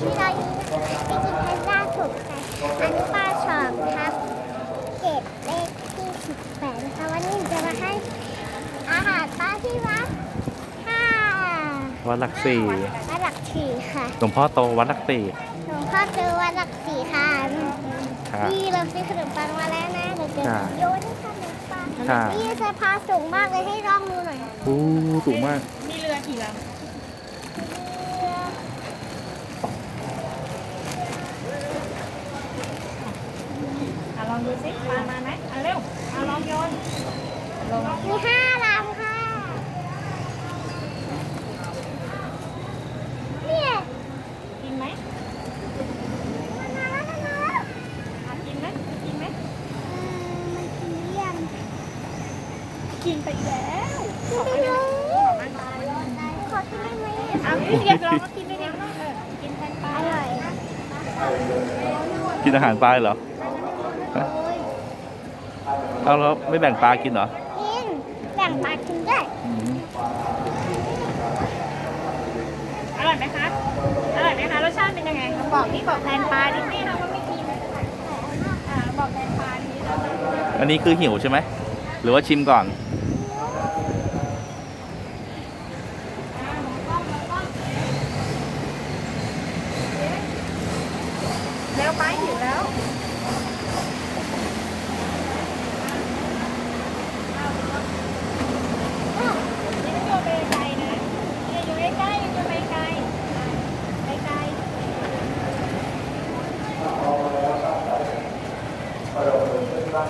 ที่เราอยู่ไปกินแพนด้าถูกกันอันนี้ป้าชอบครับเจ็ดเลขที่สิบแปดนะคะวันนี้จะมาให้อาหารป้าที่วัดค่ะวัดหลักสี่วัดหลักสี่ค่ะหลวงพ่อโตวัดหลักสี่หลวงพ่อเจอวัดหลักสี่ค่ะค่ะนี่เราซื้อขนมปังมาแล้วนะเราจะค่ะโยนให้ขนมปังค่ะนี่สะพานสูงมากเลยให้ลองดูหน่อยอู้สูงมากมีเรือกี่ลำ อะลองดูสิปลามาไหมอะเร็วอะลองโยนลงมีห้าลำค่ะ เนี่ยกินไหมมันมาแล้วมันมาแล้วอะกินไหมกินไหมเออมันกินหรือยังกินไปแล้วกินไปเลยขอกินได้ไหมอะพี่เรียกลองก็กินได้เด็กเนาะเออกินแทนปลาอร่อยกินอาหารปลาเหรอ ฮะเอาแล้วไม่แบ่งปลากินเหรอ กินแบ่งปลากินได้อืมอร่อยไหมคะ อร่อยไหมคะ รสชาติเป็นยังไง บอกนี่บอกแทนปลาดินี่เราไม่กินอ่าบอกแทนปลาดิเราอันนี้คือหิวใช่ไหม หรือว่าชิมก่อนเร็วไปหิวแล้วนี่ต้องโยนไปไกลนะอย่าอยู่ใกล้ๆอย่าอยู่ไปไกลไปไกล น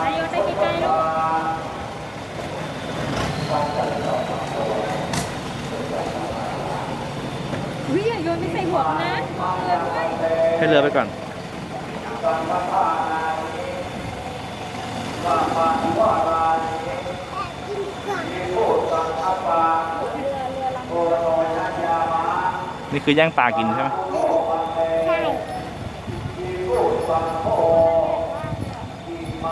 ายโยนไปไกลๆลูกวิ อย่าโยนไปใส่หัวมันะเรือด้วยให้เรือไปก่อนนี่คือย่างปลากินใช่ไหม